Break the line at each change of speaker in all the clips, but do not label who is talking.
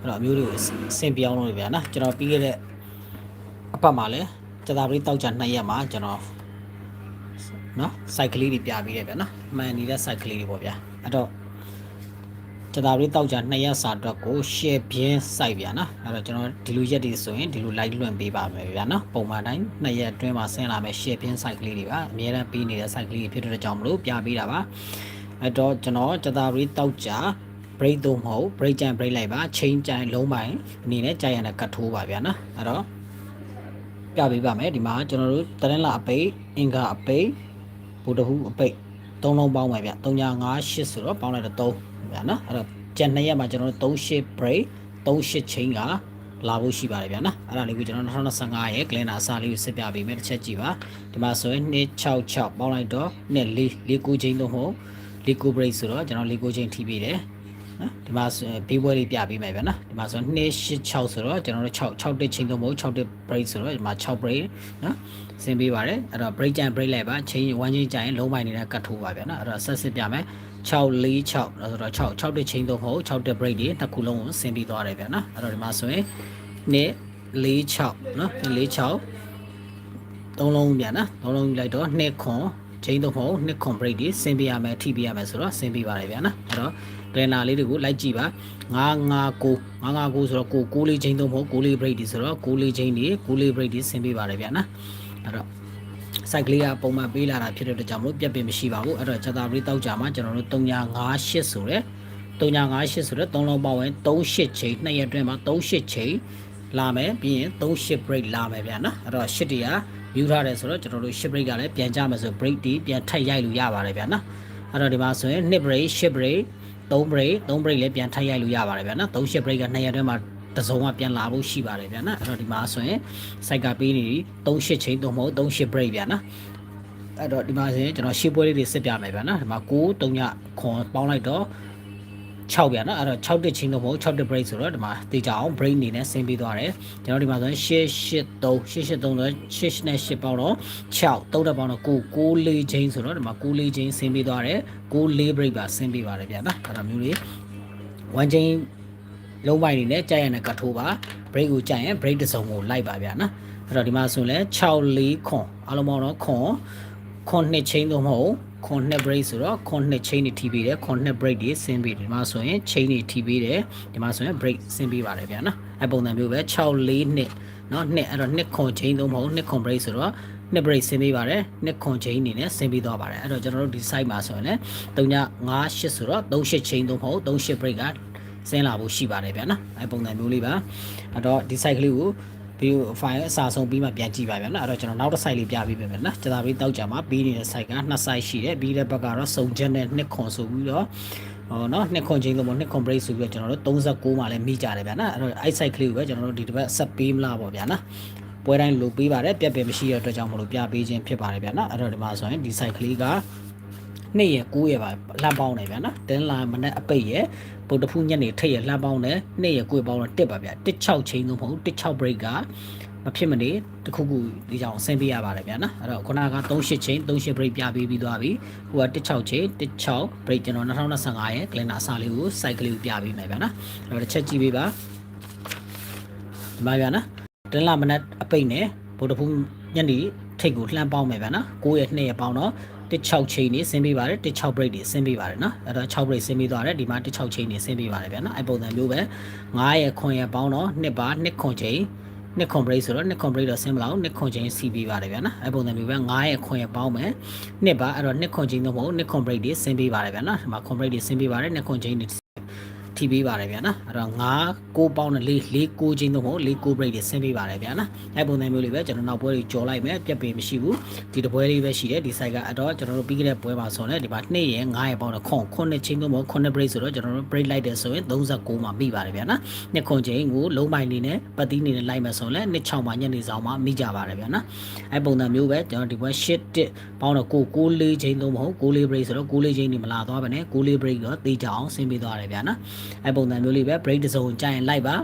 အဲ့တော့အမျိုးတွေကိုစင်ပြောင်းလို့ဗျာနော်ကျွန်တော်ပြီးခဲ့တဲ့အပတ်မှာလဲကျသာပရိတောက်ကြ2ရက်မှာကျွန်တော်နော်စိုက်ကလေးတွေပြပြီးတယ်ဗျာနော်မှန်နေတဲ့စိုက်ကလေးတွေပေါ့ဗျာအဲ့တော့ကျသာပရိတောက်ကြ2ရက်စာအတွက်ကို share ပြင်းစိုက်ဗျာနော်အဲ့တော့ကျွန်တော်ဒီလိုရက်တွေဆိုရင်ဒီလို like လွှင့်ပေးပါမယ်ဗျာနော်ပုံမှန်တိုင်း2ရက်အတွင်းမှာဆင်းလာမယ် share ပြင်းစိုက်ကလေးတွေပါအများအားပေးနေတဲ့စိုက်ကလေးတွေဖြစ်တဲ့ကြောင့်မလို့ပြပေးတာပါအဲ့တော့ကျွန်တော်ကျသာပရိတောက်ကြ break တော့မဟုတ် break ကြံ break လိုက်ပါ chain ကြံလုံးပိုင်းအနေနဲ့ကြာရတဲ့ကတ်ထိုးပါဗျာနော်အဲ့တော့ပြပေးပါမယ်ဒီမှာကျွန်တော်တို့တရင်လာအပိတ်အင်္ဂါအပိတ်ဗုဒ္ဓဟူးအပိတ်သုံးလုံးပေါင်းပါဗျ3958ဆိုတော့ပေါင်းလိုက်တော့3ဗျာနော်အဲ့တော့ကြံ2ရက်မှာကျွန်တော်တို့38 break 38 chain ကလာဖို့ရှိပါတယ်ဗျာနော်အဲ့ဒါလေးကိုကျွန်တော်2025ရဲ့ calendar အစားလေးကိုစစ်ပြပေးမယ်တစ်ချက်ကြည့်ပါဒီမှာဆိုရင်266ပေါင်းလိုက်တော့2 4 4 9 chain တော့မဟုတ်4 9 break ဆိုတော့ကျွန်တော်4 9 chain ထိပေးတယ် နော်ဒီမှာဘေးပွဲလေးပြပေးမယ်ဗျာနော်ဒီမှာဆို286ဆိုတော့ကျွန်တော်တို့6 6တစ်ချိန်တော့မဟုတ်6တစ် break ဆိုတော့ဒီမှာ6 break နော်ဆင်းပေးပါတယ်အဲ့တော့ break ကြံ break လိုက်ပါချိန်1ချိန်ကြရင်လုံးပိုင်းနေတဲ့ကတ်ထိုးပါဗျာနော်အဲ့တော့ဆက်စစ်ပြမယ်6 4 6ဆိုတော့6 6တစ်ချိန်တော့မဟုတ်6တစ် break တွေတစ်ခုလုံးကိုဆင်းပြီးသွားတယ်ဗျာနော်အဲ့တော့ဒီမှာဆိုရင်2 4 6နော်4 6သုံးလုံးဗျာနော်သုံးလုံးယူလိုက်တော့2ခွန် ချိန်တော့မဟုတ်2ခွန် break တွေဆင်းပေးရမယ်ထိပေးရမယ်ဆိုတော့ဆင်းပေးပါတယ်ဗျာနော်အဲ့တော့ကလန်နာလေးတွေကိုလိုက်ကြည့်ပါ959 959ဆိုတော့ကို6လေးချင်းတော့မဟုတ်6လေး break ဒီဆိုတော့6လေးချင်းဒီ6လေး break ဒီဆင်းပေးပါတယ်ဗျာနော်အဲ့တော့ site ကလေးကပုံမှန်ပေးလာတာဖြစ်တဲ့အတွက်ကြောင့်မလို့ပြက်ပင်မရှိပါဘူးအဲ့တော့ချက်သားပရိတောက်ကြမှာကျွန်တော်တို့3958ဆိုတဲ့3958ဆိုတဲ့3လုံးပေါင်းဝင်38ချိန်2ရက်အတွင်းမှာ38ချိန်လာမယ်ပြီးရင်38 break လာမယ်ဗျာနော်အဲ့တော့8တရာ ယူထားတယ်ဆိုတော့ကျွန်တော်တို့8 break ကလည်းပြန်ကြမယ်ဆို break ဒီပြန်ထပ်ရိုက်လို့ရပါတယ်ဗျာနော်အဲ့တော့ဒီမှာဆိုရင်2 break 8 break 3 break 3 break လည်းပြန်ထပ်ရိုက်လို့ရပါတယ်ဗျာနော်3 8 break က2ရက်အတွင်းမှာတစ်စုံကပြန်လာဖို့ရှိပါတယ်ဗျာနော်အဲ့တော့ဒီမှာဆိုရင် site ကပေးနေပြီ3 8ချိန်တော့မဟုတ်3 8 break ဗျာနော်အဲ့တော့ဒီမှာဆိုရင်ကျွန်တော်ရှေ့ပွဲလေးတွေစစ်ပြမယ်ဗျာနော်ဒီမှာ9 3ညခွန်ပေါင်းလိုက်တော့ 6ဗျာနော်အဲ့တော့6တစ်ချင်းတော့မဟုတ်6တစ် break ဆိုတော့ဒီမှာတေချာအောင် break အနေနဲ့ဆင်းပြီးသွားတယ်ကျွန်တော်ဒီမှာဆိုရင်883 883တော့8နဲ့8ပေါင်းတော့6 3တက်ပေါင်းတော့9 9လေးချင်းဆိုတော့ဒီမှာ9လေးချင်းဆင်းပြီးသွားတယ်9လေး break ပါဆင်းပြီးပါတယ်ဗျာနော်အဲ့ဒါမျိုးလေး1ချင်းလုံးပိုင်းနေနဲ့ကြာရတဲ့ကထိုးပါ break ကိုကြာရင် break တစ်စုံကိုလိုက်ပါဗျာနော်အဲ့တော့ဒီမှာဆိုရင်လဲ6 4ခွန်အားလုံးပေါင်းတော့ခွန်ခွန်နှစ်ချင်းတော့မဟုတ် ခွန်နှစ် break ဆိုတော့ခွန်နှစ် chain တွေထိပေးတယ်ခွန်နှစ် break တွေဆင်းပေးတယ်ဒီမှာဆိုရင် chain တွေထိပေးတယ်ဒီမှာဆိုရင် break ဆင်းပေးပါတယ်ဗျာနော်အဲပုံစံမျိုးပဲ6 4နှစ်နော်နှစ်အဲ့တော့နှစ်ခွန် chain တော့မဟုတ်နှစ်ခွန် break ဆိုတော့နှစ် break ဆင်းပေးပါတယ်နှစ်ခွန် chain အနေနဲ့ဆင်းပေးသွားပါတယ်အဲ့တော့ကျွန်တော်တို့ဒီ site မှာဆိုရင်လည်း358ဆိုတော့38 chain တော့မဟုတ်38 break ကဆင်းလာဖို့ရှိပါတယ်ဗျာနော်အဲပုံစံမျိုးလေးပါအဲ့တော့ဒီ site ကလေးကို ဗီဒီယို file အစားဆုံးပြီးမှပြန်ကြည့်ပါဗျာနော်အဲ့တော့ကျွန်တော်နောက်တစ် site လေးပြပေးပေးမယ်နော်ကျွန်တော်ပြီးတောက်ကြမှာပြီးနေတဲ့ site ကနှစ် site ရှိတယ်ပြီးတဲ့ဘက်ကတော့စုံချက်နဲ့နှစ်ခွန်ဆိုပြီးတော့ဟောနော်နှစ်ခွန်ချင်းလို့မဟုတ်နှစ်ခွန် break ဆိုပြီးတော့ကျွန်တော်တို့39မှာလည်းမိကြတယ်ဗျာနော်အဲ့တော့အဲ့ site ကလေးကိုပဲကျွန်တော်တို့ဒီတစ်ပတ်ဆက်ပေးမလားပေါ့ဗျာနော်ပွဲတိုင်းလိုပေးပါတယ်ပြက်ပင်မရှိတဲ့အတွက်ကြောင့်မလို့ပြပေးခြင်းဖြစ်ပါတယ်ဗျာနော်အဲ့တော့ဒီမှာဆိုရင်ဒီ site ကလေးကနေ့ရ9ရပါလမ်းပေါင်းတယ်ဗျာနော်တင်းလာမနဲ့အပိတ်ရ ဗုဒ္ဓဖူးညက်နေထိတ်ရလှမ်းပေါင်းတယ်နေ့ရ9ပေါင်းတော့တစ်ပါဗျာ16ချင်းလို့မဟုတ်16 break ကမဖြစ်မနေတခုခုဒီကြောင်ဆင်းပေးရပါတယ်ဗျာနော်အဲ့တော့ခုနက38ချင်း38 break ပြပေးပြီးသွားပြီဟိုက16ချင်း16 break ကျွန်တော်2025ရဲ့ calendar အစားလေးကို site ကလေးကိုပြပေးမယ်ဗျာနော်အဲ့တော့တစ်ချက်ကြည့်ပေးပါဒီမှာဗျာနော်တင်းလာမနဲ့အပိတ်နဲ့ဗုဒ္ဓဖူးညက်နေထိတ်ကိုလှမ်းပေါင်းမယ်ဗျာနော်9ရက်2ရက်ပေါင်းတော့ 16ချိန်နေဆင်းပေးပါတယ်16 break တွေဆင်းပေးပါတယ်နော်အဲ့တော့6 break ဆင်းပေးသွားတယ်ဒီမှာ16ချိန်နေဆင်းပေးပါတယ်ဗျာနော်အဲ့ပုံစံမျိုးပဲ9ရက်9ရက်ပေါင်းတော့2ပါ2ခွန်ချိန်2ခွန် break ဆိုတော့2ခွန် break တော့ဆင်းမလောက်2ခွန်ချိန်စီးပေးပါတယ်ဗျာနော်အဲ့ပုံစံမျိုးပဲ9ရက်9ရက်ပေါင်းမယ်2ပါအဲ့တော့2ခွန်ချိန်တော့မဟုတ်2ခွန် break တွေဆင်းပေးပါတယ်ဗျာနော်ဒီမှာခွန် break တွေဆင်းပေးပါတယ်2ခွန်ချိန်တွေ ထိပေးပါတယ်ဗျာနော်အဲ့တော့9 6ပေါင်းနဲ့4 4 9ချင်းတော့မဟုတ်4 9 break တွေဆင်းပေးပါတယ်ဗျာနော်အဲ့ပုံစံမျိုးလေးပဲကျွန်တော်နောက်ပွဲတွေကြော်လိုက်မယ်ပြက်ပင်မရှိဘူးဒီတပွဲလေးပဲရှိတယ်ဒီ site ကအတော့ကျွန်တော်တို့ပြီးခဲ့တဲ့ပွဲမှာဆိုရင်ဒီမှာ2ရယ်9ရယ်ပေါင်းတော့ခွန်ခွန်းချင်းတော့မဟုတ်9 break ဆိုတော့ကျွန်တော်တို့ break လိုက်တယ်ဆိုရင်39မှာမိပါတယ်ဗျာနော်နှစ်ခွန်ချင်းကိုလုံးပိုင်းနေနဲ့ပတ်သီးနေနဲ့လိုက်မယ်ဆိုရင်လည်း26မှာညနေဆောင်မှာမိကြပါတယ်ဗျာနော်အဲ့ပုံစံမျိုးပဲကျွန်တော်ဒီပွဲ8တစ်ပေါင်းတော့ကို6 4ချင်းတော့မဟုတ်6 4 break ဆိုတော့6 4ချင်းနေမလာသွားပါနဲ့6 4 break တော့တေးကြအောင်ဆင်းပေးသွားတယ်ဗျာနော်အဲ့ပုံစံမျိုးလေးပဲ break တစ်စုံကြာရင်လိုက်ပါ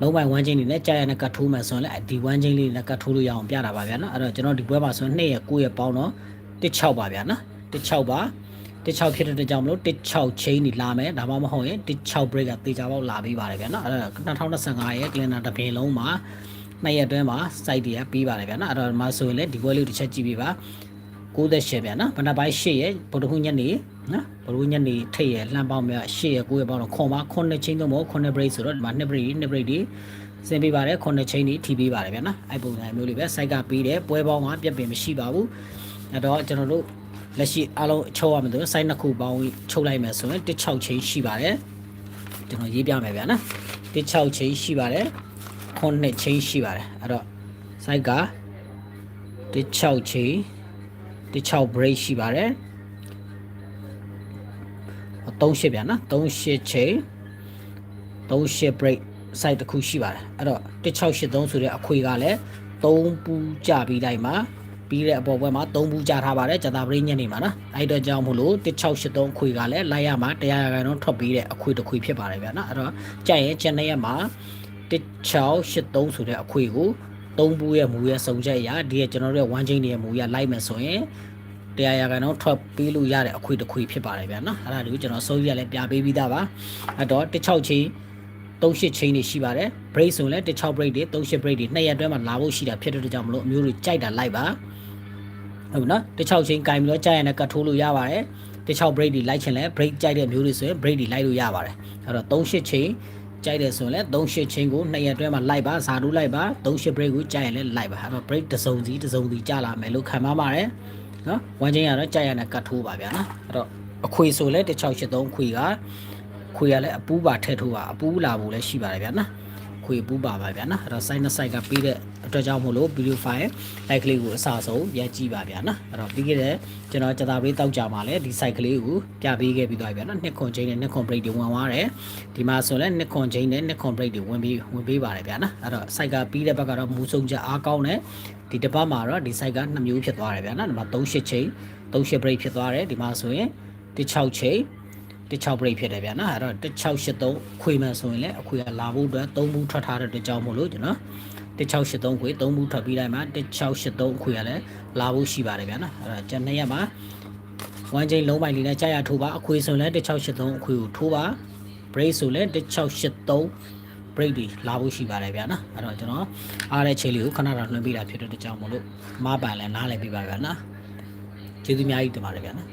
လုံးပိုင်း1ချင်းလေးနဲ့ကြာရတဲ့ကတ်ထိုးမယ်ဆိုရင်လည်းဒီ1ချင်းလေးနဲ့ကတ်ထိုးလို့ရအောင်ပြတာပါဗျာနော်အဲ့တော့ကျွန်တော်ဒီပွဲမှာဆိုရင်2ရက်9ရက်ပေါင်းတော့16ပါဗျာနော်16ပါ16ဖြစ်တဲ့အတွက်ကြောင့်မလို့16 chain นี่လာမယ်ဒါမှမဟုတ်ရင်16 break ကတေချာပေါက်လာပြီးပါတယ်ဗျာနော်အဲ့ဒါ2025ရဲ့ calendar တစ်ပြင်လုံးမှာနှစ်ရက်အတွင်းမှာ site တွေကပြီးပါတယ်ဗျာနော်အဲ့တော့ဒီမှာဆိုရင်လည်းဒီပွဲလေးတစ်ချက်ကြည့်ပြပါ 90ရှယ်ဗျာနော်ဘဏ္ဍပိုင်း8ရဲ့ဗုဒ္ဓဟူးညနေနော်ဗုဒ္ဓဟူးညနေထိတ်ရဲ့လှမ်းပေါင်းမြ8ရဲ့9ရဲ့ပေါင်းတော့ခွန်ပါ9 chain တော့မဟုတ်9 break ဆိုတော့ဒီမှာ2 break 2 break ဒီစင်ပေးပါတယ်9 chain ကြီးထိပေးပါတယ်ဗျာနော်အဲ့ပုံစံမျိုးလေးပဲ site ကပြီးတယ်ပွဲပေါင်းကပြက်ပင်မရှိပါဘူးအဲ့တော့ကျွန်တော်တို့လက်ရှိအားလုံးချုပ်ရမယ်ဆိုရင် site နှစ်ခုပေါင်းချုပ်လိုက်မယ်ဆိုရင်16 chain ရှိပါတယ်ကျွန်တော်ရေးပြမယ်ဗျာနော်16 chain ရှိပါတယ်9 chain ရှိပါတယ်အဲ့တော့ site က16 chain 16 break ရှိပါတယ်38ဗျာနော်38 chain 38 break site တစ်ခုရှိပါတယ်အဲ့တော့1683ဆိုတဲ့အခွေကလည်း3ပူးကြပြီးတိုင်းမှာပြီးတဲ့အပေါ်ပွဲမှာ3ပူးကြထားပါတယ်ဂျတာပရိညနေမှာနော်အဲ့တော့ကြောင့်မို့လို့1683အခွေကလည်းလိုက်ရမှာတရားရခိုင်တော့ထွက်ပြီးတဲ့အခွေတစ်ခွေဖြစ်ပါတယ်ဗျာနော်အဲ့တော့ကြက်ရင်ချက်နှစ်ရက်မှာ1683ဆိုတဲ့အခွေကို 3ပူးရဲ့မူရဲ့စုံချက်အရာဒီကကျွန်တော်တို့ရဲ့1 chain ရဲ့မူရလိုက်မယ်ဆိုရင်တရားရခိုင်တော့ထွက်ပြီးလို့ရတဲ့အခွေတစ်ခွေဖြစ်ပါတယ်ဗျာနော်အဲ့ဒါကိုကျွန်တော်စိုးရလည်းပြပေးပြီးသားပါအဲ့တော့16ချင်း38 chain တွေရှိပါတယ် break ဆိုရင်လည်း16 break တွေ38 break တွေနှစ်ရက်အတွင်းမှာလာဖို့ရှိတာဖြစ်တဲ့အတွက်ကြောင့်မလို့အမျိုးတွေကြိုက်တာလိုက်ပါဟုတ်ပြီနော်16 chain ကင်ပြီးတော့ကြိုက်ရတဲ့ကတ်ထိုးလို့ရပါတယ်16 break တွေလိုက်ချင်လဲ break ကြိုက်တဲ့မျိုးတွေဆိုရင် break တွေလိုက်လို့ရပါတယ်အဲ့တော့38 chain ကြိုက်တယ်ဆိုရင်လည်း38 chain ကိုနှစ်ရက်အတွင်းမှာလိုက်ပါဇာတူးလိုက်ပါ38 break ကိုကြိုက်ရင်လည်းလိုက်ပါအဲ့တော့ break တစ်စုံစီတစ်စုံစီကြာလာမယ်လို့ခံပါပါတယ်နော် one chain ကတော့ကြိုက်ရတဲ့ကတ်ထိုးပါဗျာနော်အဲ့တော့အခွေဆိုလဲ1683ခွေကခွေကလည်းအပူးပါထည့်ထိုးပါအပူးလာဖို့လည်းရှိပါတယ်ဗျာနော် ခွေပူးပါပါဗျာနော်အဲ့တော့ site နဲ့ site ကပြီးတဲ့အတွက်ကြောင့်မို့လို့ video file like ကလေးကိုအစဆုံးပြန်ကြည့်ပါဗျာနော်အဲ့တော့ပြီးခဲ့တဲ့ကျွန်တော်ကြတာပေးတောက်ကြမှာလဲဒီ site ကလေးကိုပြပေးခဲ့ပြီးသွားပြီဗျာနော်နှစ်ခွန်ချင်းနဲ့နှစ်ခွန် break တွေဝင်သွားတယ်ဒီမှာဆိုလဲနှစ်ခွန်ချင်းနဲ့နှစ်ခွန် break တွေဝင်ပြီးဝင်ပေးပါတယ်ဗျာနော်အဲ့တော့ site ကပြီးတဲ့ဘက်ကတော့မူဆုံးချက်အားကောင်းတယ်ဒီတစ်ပတ်မှာတော့ဒီ site ကနှစ်မျိုးဖြစ်သွားတယ်ဗျာနော်ဒီမှာ38ချင်း38 break ဖြစ်သွားတယ်ဒီမှာဆိုရင်16ချင်း 16 break ဖြစ်တယ်ဗျာနော်အဲ့တော့1683ခွေမှန်ဆိုရင်လည်းအခွေကလာဖို့အတွက်3ဘူးထွက်ထားတဲ့အတွက်ကြောင့်မို့လို့ကျွန်တော်1683ခွေ3ဘူးထွက်ပြီးတိုင်းမှာ1683ခွေကလည်းလာဖို့ရှိပါတယ်ဗျာနော်အဲ့တော့ကျန်နှစ်ရက်မှာဝမ်းချင်းလုံးပိုင်လေးနဲ့ကြာရထိုးပါအခွေဆိုရင်လည်း1683အခွေကိုထိုးပါ break ဆိုလည်း1683 break တွေလာဖို့ရှိပါတယ်ဗျာနော်အဲ့တော့ကျွန်တော်အားတဲ့ချိန်လေးကိုခဏတော့လွှင့်ပေးတာဖြစ်တဲ့အတွက်ကြောင့်မို့လို့မပန်လည်းနားလည်ပေးပါဗျာနော်ကျေးဇူးအများကြီးတင်ပါတယ်ဗျာနော်